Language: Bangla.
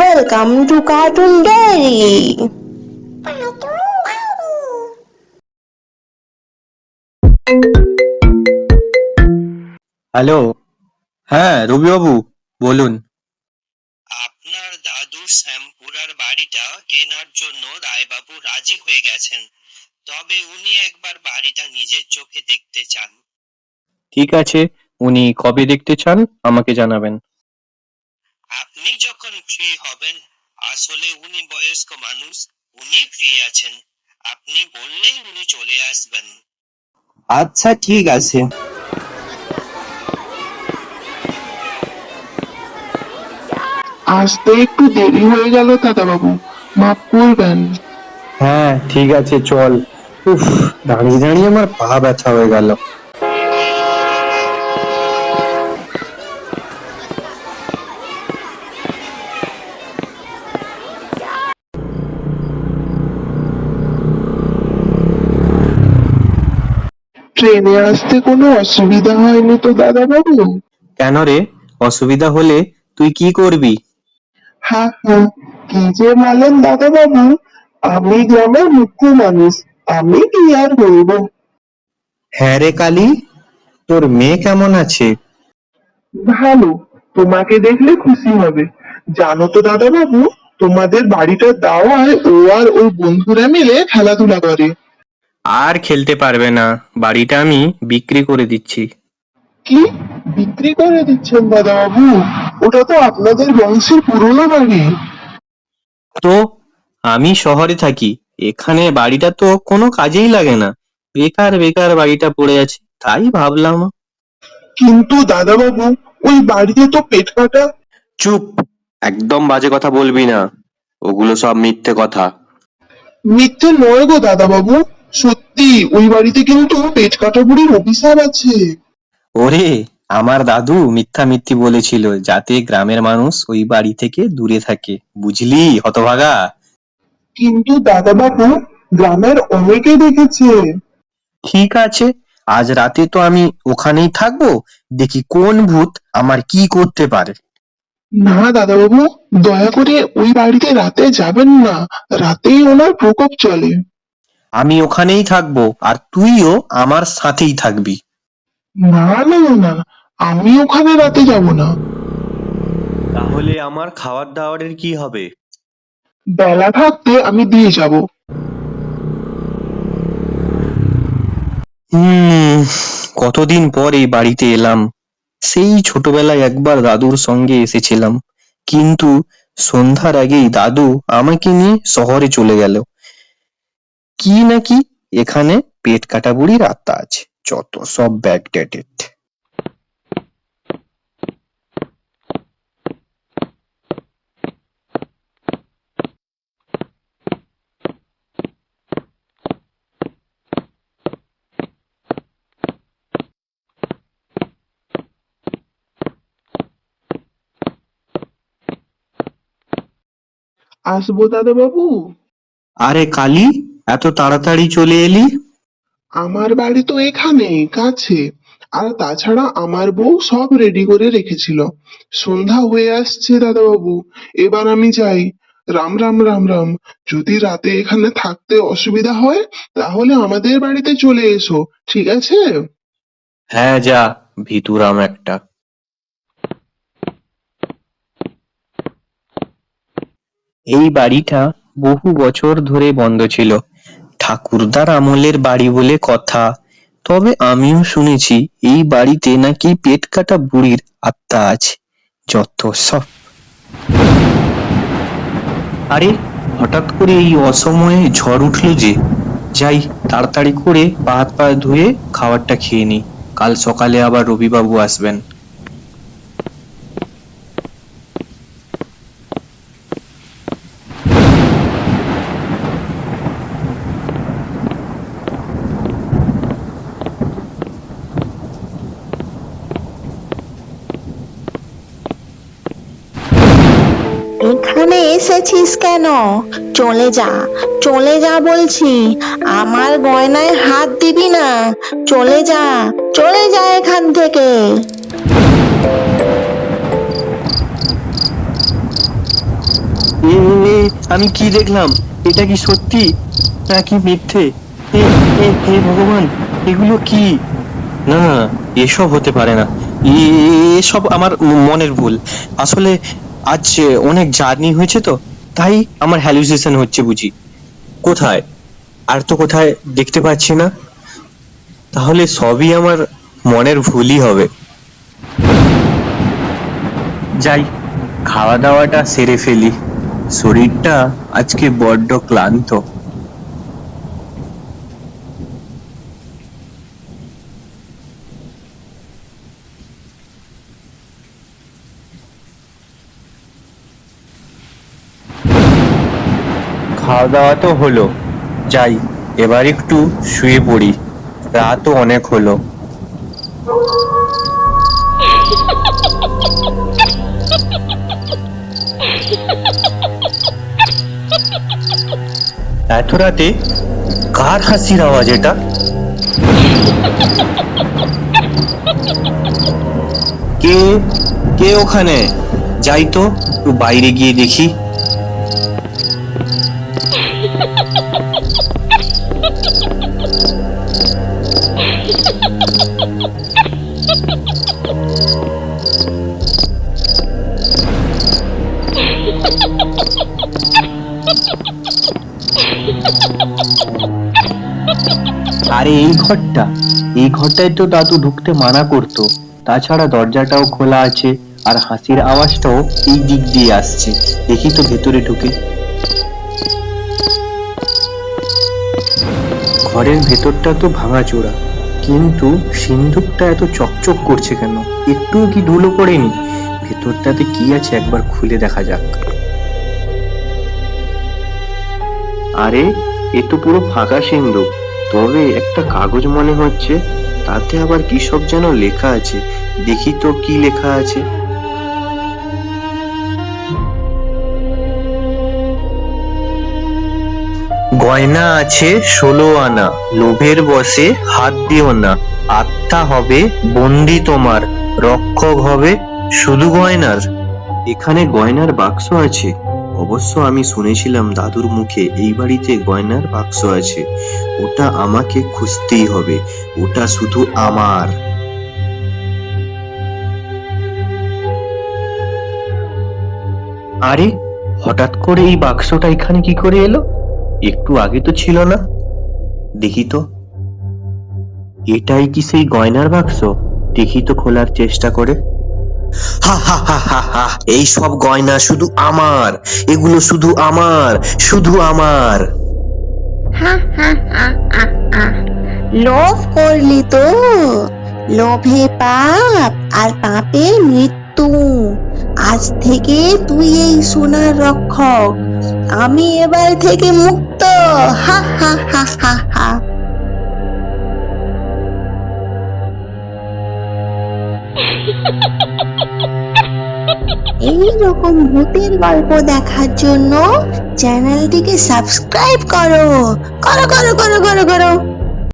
Welcome to Cartoon Diary. Hello হ্যাঁ রবিবাবু বলুন। আপনার দাদুর শ্যামপুরার বাড়িটা কেনার জন্য রায়বাবু রাজি হয়ে গেছেন। তবে উনি একবার বাড়িটা নিজের চোখে দেখতে চান। ঠিক আছে উনি কবে দেখতে চান আমাকে জানাবেন। আপনি যখন ফ্রি হবেন আসলে উনি বয়স্ক মানুষ উনি ফ্রি আছেন। আপনি বললেই উনি চলে আসবেন। আচ্ছা ঠিক আছে। আসতে একটু দেরি হয়ে গেল দাদাবাবু। মাফ করবেন। হ্যাঁ ঠিক আছে চল। উফ দাঁড়িয়ে দাঁড়িয়ে আমার পা ব্যথা হয়ে গেল। ট্রেনে আসতে কোনো অসুবিধা হয়নি তো দাদাবাবু? কেন রে? অসুবিধা হলে তুই কি করবি? হ্যাঁ হ্যাঁ কি যে বলেন দাদাবাবু? আমি গ্রামের মুখ্য মানুষ আমি কি আর বলব? হ্যাঁ রে কালী তোর মেয়ে কেমন আছে? ভালো তোমাকে দেখলে খুশি হবে। জানো তো দাদাবাবু তোমাদের বাড়িটার দাওয়ায় ও আর ওর বন্ধুরা মিলে খেলাধুলা করে। আর খেলতে পারবে না। বাড়িটা আমি বিক্রি করে দিচ্ছি। কি? বিক্রি করে দিচ্ছেন দাদাবাবু? ওটা তো আপনাদের বংশের পুরনো বাড়ি। তো আমি শহরে থাকি। এখানে বাড়িটা তো কোনো কাজেই লাগে না। বেকার বেকার বাড়িটা পড়ে আছে তাই ভাবলাম। কিন্তু দাদাবাবু ওই বাড়িতে তো পেট কাটা চুপ একদম বাজে কথা বলবি না। ওগুলো সব মিথ্যে কথা। মিথ্যে নয় গো দাদাবাবু। সত্যি ওই বাড়িতে কিন্তু পেট কাটা বুড়ির অভিশাপ আছে। ওরে আমার দাদু মিথ্যা মিথ্যি বলেছিল যাতে গ্রামের মানুষ ওই বাড়ি থেকে দূরে থাকে বুঝলি হতভাগা? কিন্তু দাদাবাবু গ্রামের অনেকে দেখেছে। ঠিক আছে আজ রাতে তো আমি ওখানেই থাকব দেখি কোন ভূত আমার কি করতে পারে। না দাদাবাবু দয়া করে ওই বাড়িতে রাতে যাবেন না রাতেই ওনার প্রকোপ চলে। আমি ওখানেই থাকব আর তুইও আমার সাথেই থাকবি। না না না, আমি ওখানে রাতে যাব না। তাহলে আমার খাবার দাবারের কি হবে? বেলা থাকতে আমি দিয়ে যাব। হুম কতদিন পর এই বাড়িতে এলাম। সেই ছোটবেলায় একবার দাদুর সঙ্গে এসেছিলাম। কিন্তু সন্ধ্যার আগেই দাদু আমাকে নিয়ে শহরে চলে গেল। কি নাকি? এখানে পেট কাটা বুড়ির আত্মা আছে। যত সব ব্যাকডেটেড আসব দাদা বাবু। আরে কালি এত তাড়াতাড়ি চলে এলি? আমার বাড়ি তো এখানে কাছে। আর তাছাড়া আমার বউ সব রেডি করে রেখেছিল। সন্ধ্যা হয়ে আসছে দাদাবাবু এবার আমি যাই। রাম রাম রাম রাম যদি রাতে এখানে থাকতে অসুবিধা হয় তাহলে আমাদের বাড়িতে চলে এসো ঠিক আছে? হ্যাঁ যা ভিতুরাম একটা। এই বাড়িটা বহু বছর ধরে বন্ধ ছিল। ঠাকুরদার আমলের বাড়ি বলে কথা। তবে আমিও শুনেছি, এই বাড়িতে নাকি পেট কাটা বুড়ির আত্মা আছে। যত সব। আরে, হঠাৎ করে এই অসময়ে ঝড় উঠল যে, যাই তাড়াতাড়ি করে পা হাত পা ধুয়ে খাবারটা খেয়ে নি। কাল সকালে আবার রবিবাবু আসবেন এখানে এসেছিস কেন? চলে যা চলে যা বলছি। আমার গয়নায় হাত দিবি না। চলে যা চলে যা এখান থেকে। আমি কি দেখলাম? এটা কি সত্যি নাকি মিথ্যে? হে ভগবান, এগুলো কি? না এসব হতে পারে না। এসব আমার মনের ভুল। আসলে আজ অনেক জার্নি হয়েছে তো, তাই আমার হ্যালুসিনেশন হচ্ছে বুঝি। কোথায়? আর তো কোথায় দেখতে পাচ্ছি না। তাহলে সবই আমার মনের ভুলই হবে। যাই খাওয়া দাওয়াটা সেরে ফেলি। শরীরটা আজকে বড্ড ক্লান্ত। খাওয়া দাওয়া তো হলো। যাই, এবার একটু শুয়ে পড়ি। রাতও অনেক হলো। এত রাতে কার হাসির আওয়াজ এটা? কে কে ওখানে? যাই তো, একটু বাইরে গিয়ে দেখি। আরে এই ঘরটা, এই ঘরটায় তো দাদু ঢুকতে মানা করতো। তাছাড়া দরজাটাও খোলা আছে আর হাসির আওয়াজটাও এই দিক দিয়ে আসছে। দেখি তো ভেতরে ঢুকে। ঘরের ভেতরটা তো ভাঙাচোরা, কিন্তু সিন্ধুকটা এত চকচক করছে কেন? একটুও কি ধুলো পড়েনি? ভেতরটাতে কি আছে একবার খুলে দেখা যাক। আরে, এ তো পুরো ফাঁকা সিন্ধুক তবে একটা কাগজ মনে হচ্ছে, তাতে আবার কি সব যেন লেখা আছে? দেখি তো কি লেখা আছে। গয়না আছে ষোলো আনা, লোভের বসে হাত দিও না। আত্মা হবে বন্দি তোমার, রক্ষক হবে শুধু গয়নার। এখানে গয়নার বাক্স আছে। অবশ্য আমি শুনেছিলাম দাদুর মুখে এই বাড়িতে গয়নার বাক্স আছে। ওটা আমাকে খুঁজতেই হবে। ওটা শুধু আমার। আরে হঠাৎ করে এই বাক্সটা এখানে কি করে এলো? একটু আগে তো ছিল না। দেখি তো। এটাই কি সেই গয়নার বাক্স? দেখি তো খোলার চেষ্টা করে। হা এই সব গয়না শুধু আমার। এগুলো শুধু আমার। শুধু আমার। লোভ করলি তো। লোভে পাপ আর পাপে মৃত্যু। আজ থেকে তুই এই সোনার রক্ষক। আমি এবার থেকে মুক্ত। হা হা হা হা হা। এই রকম ভূতের গল্প দেখার জন্য চ্যানেলটিকে সাবস্ক্রাইব করো। করো করো করো করো করো।